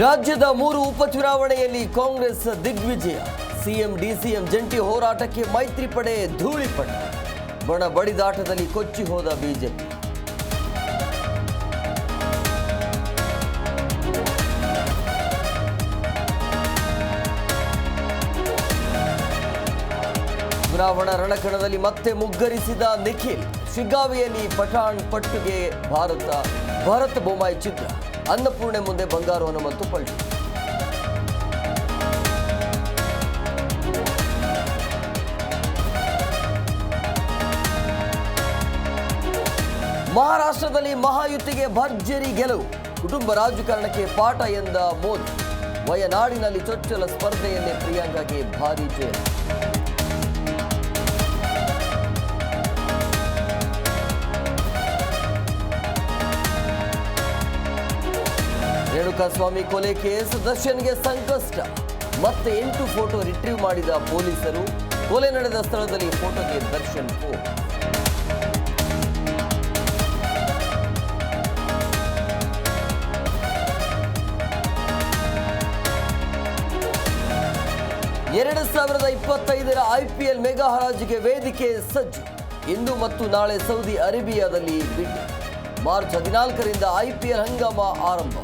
ರಾಜ್ಯದ ಮೂರು ಉಪಚುನಾವಣೆಯಲ್ಲಿ ಕಾಂಗ್ರೆಸ್ ದಿಗ್ವಿಜಯ. ಸಿಎಂ, ಡಿಸಿಎಂ ಜಂಟಿ ಹೋರಾಟಕ್ಕೆ ಮೈತ್ರಿ ಪಡೆ ಧೂಳಿಪಡೆ ಬಣ ಬಡಿದಾಟದಲ್ಲಿ ಕೊಚ್ಚಿ ಹೋದ ಬಿಜೆಪಿ. ಚುನಾವಣಾ ರಣಕಣದಲ್ಲಿ ಮತ್ತೆ ಮುಗ್ಗರಿಸಿದ ನಿಖಿಲ್. ಶಿಗ್ಗಾವಿಯಲ್ಲಿ ಪಠಾಣ್ ಪಟ್ಟುಗೆ ಭಾರತ ಭಾರತ ಬೊಮ್ಮಾಯಿ ಚಿತ್ರ. ಅನ್ನಪೂರ್ಣೆ ಮುಂದೆ ಬಂಗಾರವನ್ನು ಹನುಮಂತು ಪಲ್ಟು ಮಹಾರಾಷ್ಟ್ರದಲ್ಲಿ ಮಹಾಯುತಿಗೆ ಭರ್ಜರಿ ಗೆಲುವು. ಕುಟುಂಬ ರಾಜಕಾರಣಕ್ಕೆ ಪಾಠ ಎಂದ ಮೋದಿ. ವಯನಾಡಿನಲ್ಲಿ ಚೊಚ್ಚಲ ಸ್ಪರ್ಧೆಯಲ್ಲೇ ಪ್ರಿಯಾಂಕಾಗೆ ಭಾರಿ ಜಯ. ರೇಣುಕಾಸ್ವಾಮಿ ಕೊಲೆ ಕೇಸ್ ದರ್ಶನ್ಗೆ ಸಂಕಷ್ಟ. ಮತ್ತೆ ಎಂಟು ಫೋಟೋ ರಿಟ್ರೀವ್ ಮಾಡಿದ ಪೊಲೀಸರು. ಕೊಲೆ ನಡೆದ ಸ್ಥಳದಲ್ಲಿ ಫೋಟೋಗೆ ದರ್ಶನ್ ಫೋನ್. ಎರಡು ಸಾವಿರದ ಇಪ್ಪತ್ತೈದರ ಐಪಿಎಲ್ ಮೆಗಾ ಹರಾಜಿಗೆ ವೇದಿಕೆ ಸಜ್ಜು. ಇಂದು ಮತ್ತು ನಾಳೆ ಸೌದಿ ಅರೇಬಿಯಾದಲ್ಲಿ ಬಿಟ್ಟು ಮಾರ್ಚ್ ಹದಿನಾಲ್ಕರಿಂದ ಐಪಿಎಲ್ ಹಂಗಾಮ ಆರಂಭ.